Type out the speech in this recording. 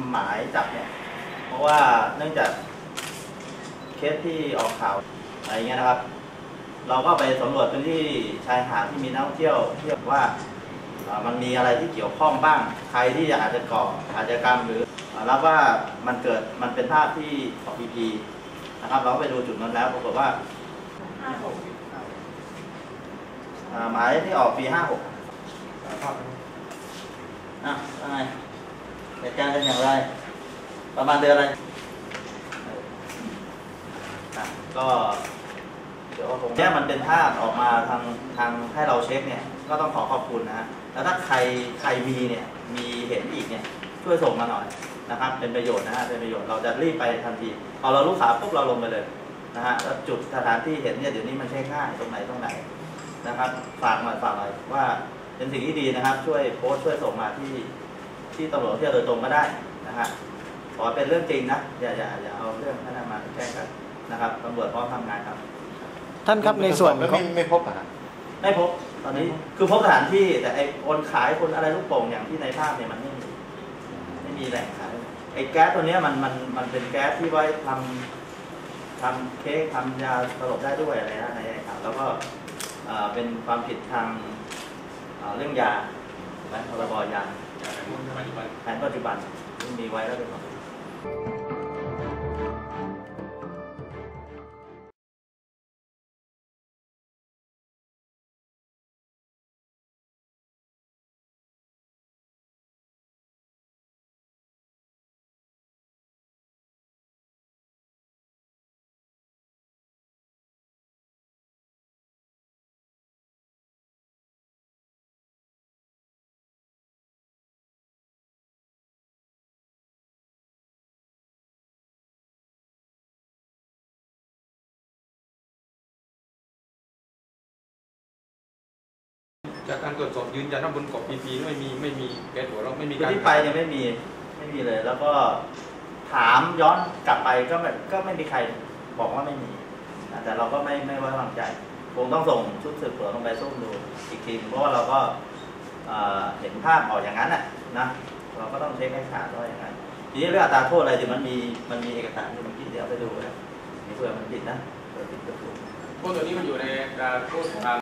ำหมายจับเนี่ย เพราะว่าเนื่องจากเคสที่ออกข่าวอะไรเงี้ยนะครับ เราก็ไปสำรวจพื้นที่ชายหาดที่มีนักท่องเที่ยวเที่ยวว่าเอ่อมันมีอะไรที่เกี่ยวข้องบ้าง ใครที่อาจจะก่ออาชญากรรมหรือเอ่อรับว่ามันเกิดมันเป็นภาพที่ของพีพีนะครับ เราก็ไปดูจุดนั้นแล้วปรากฏว่าห้าหกอ่าหมายที่ออกปี56ครับอะว่าไง เหตุการณ์เป็นอย่างไร ประมาณเดือนอะไรอะก็เดี๋ยวผมเนี่ยมันเป็นภาพออกมาทางทางให้เราเช็คเนี่ย ก็ต้องขอขอบคุณนะฮะ แล้วถ้าใครใครมีเนี่ย มีเห็นอีกเนี่ย ช่วยส่งมาหน่อยนะครับ เป็นประโยชน์นะฮะ เป็นประโยชน์ เราจะรีบไปทันที พอเรารู้ข่าวปุ๊บเราลงไปเลยนะฮะ แล้วจุดสถานที่เห็นเนี่ยเดี๋ยวนี้มันใช้ง่ายตรงไหนตรงไหนนะครับ ฝากหน่อยฝากหน่อยว่าเป็นสิ่งที่ดีนะครับ ช่วยโพสต์ช่วยส่งมาที่ ที่ตำรวจที่ยวโดยตรงก็ได้นะฮะขอเป็นเรื่องจริงนะอย่าอย่าอย่าเอาเรื่องท่านมาแกล้งกันนะครับตำรวจพร้อมทำงานครับ ท่านครับในส่วนแล้วขอไม่งไม่พบอะฮะไม่พบตอนนี้คือพบสถานที่แต่ไอ้คนขายคนอะไรลูกโป่งอย่างที่ในภาพเนี่ยมันไม่มีไม่มีแหล่งขายไอ้แก๊สตัวเนี้ยมันมันมันเป็นแก๊สที่ไว้ทำทำเค้กทำยาสลบได้ด้วยอะไรนะในครับแล้วก็เอ่อเป็นความผิดทางเอ่อเรื่องยา และพรบยาแผนปัจจุบันที่มีไว้แล้วเป็นของ จากการตรวจสอบยืนยันว่าบนเกาะพีพีไม่มีไม่มีแก๊สหัวเราะไม่มีคือการที่ไปเนี่ยไม่มีไม่มีเลย แล้วก็ถามย้อนกลับไปก็ไม่ก็ไม่มีใครบอกว่าไม่มีนะแต่เราก็ไม่ไม่ไว้วางใจคงต้องส่งชุดสืบสวนลงไปสู้ดูอีกทีเพราะว่าเราก็เอ่อเห็นภาพออกอย่างนั้นน่ะนะเราก็ต้องเช็คให้ขาดว่าอย่างนั้นทีนี้เรื่องอัตราโทษอะไรเดี๋ยวมันมีมันมีเอกสารที่มันกินเดี๋ยวเอาไปดูนะนี่เผื่อมันผิดนะเผื่อผิดก็ถูกพวกตัวนี้มันอยู่ในการโทษของการ